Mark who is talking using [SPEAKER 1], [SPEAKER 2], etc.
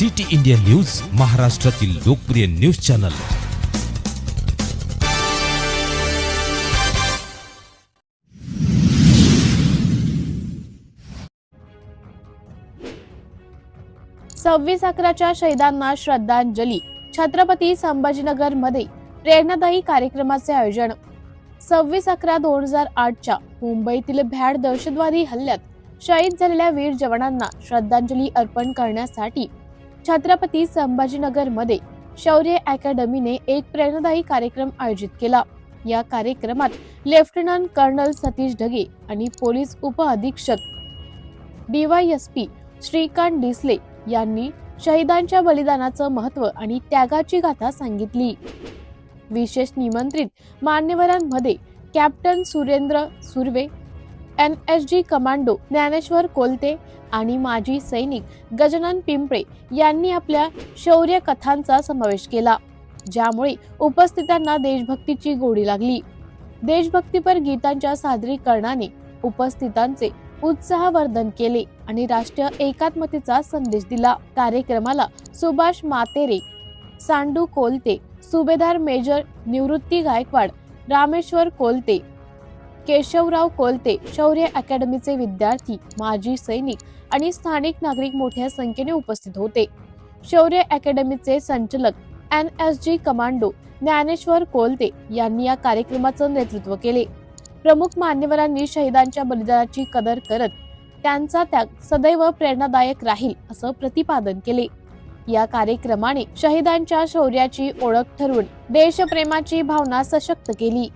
[SPEAKER 1] City India news महाराष्ट्रातील लोकप्रिय news channel.
[SPEAKER 2] सव्वीस अकराच्या शहीदांना श्रद्धांजली. छत्रपती संभाजीनगरमध्ये प्रेरणादायी कार्यक्रमाचे आयोजन. सव्वीस अकरा दोन हजार आठच्या मुंबईतील भ्याड दहशतवादी हल्ल्यात शहीद झालेल्या वीर जवानांना श्रद्धांजली अर्पण करण्यासाठी छत्रपती संभाजीनगरमध्ये शौर्य अकॅडमीने एक प्रेरणादायी कार्यक्रम आयोजित केला. या कार्यक्रमात लेफ्टनंट कर्नल सतीश ढगे आणि पोलीस उपअधीक्षक डीवायएसपी श्रीकांत डिसले यांनी शहीदांच्या बलिदानाचं महत्त्व आणि त्यागाची गाथा सांगितली. विशेष निमंत्रित मान्यवरांमध्ये captain Surendra Surve N S G commando Dnyaneshwar Kolte आणि माजी सैनिक गजानन पिंपळे यांनी आपल्या शौर्य कथांचा समावेश केला ज्यामुळे उपस्थितांना देशभक्तीची गोडी लागली. देशभक्तीपर गीतांच्या सादरीकरणाने उपस्थितांचे उत्साहवर्धन केले आणि राष्ट्रीय एकात्मतेचा संदेश दिला. कार्यक्रमाला सुभाष मातेरे सांडू कोलते सुभेदार मेजर निवृत्ती गायकवाड रामेश्वर कोलते केशवराव कोलते शौर्य अकॅडमीचे विद्यार्थी माजी सैनिक आणि स्थानिक नागरिक मोठ्या संख्येने उपस्थित होते. शौर्य अकॅडमीचे संचालक N S G commando Dnyaneshwar Kolte यांनी या कार्यक्रमाचं नेतृत्व केले. प्रमुख मान्यवरांनी शहीदांच्या बलिदानाची कदर करत त्यांचा त्याग सदैव प्रेरणादायक राहील असं प्रतिपादन केले. या कार्यक्रमाने शहीदांच्या शौर्याची ओळख ठरवून देशप्रेमाची भावना सशक्त केली.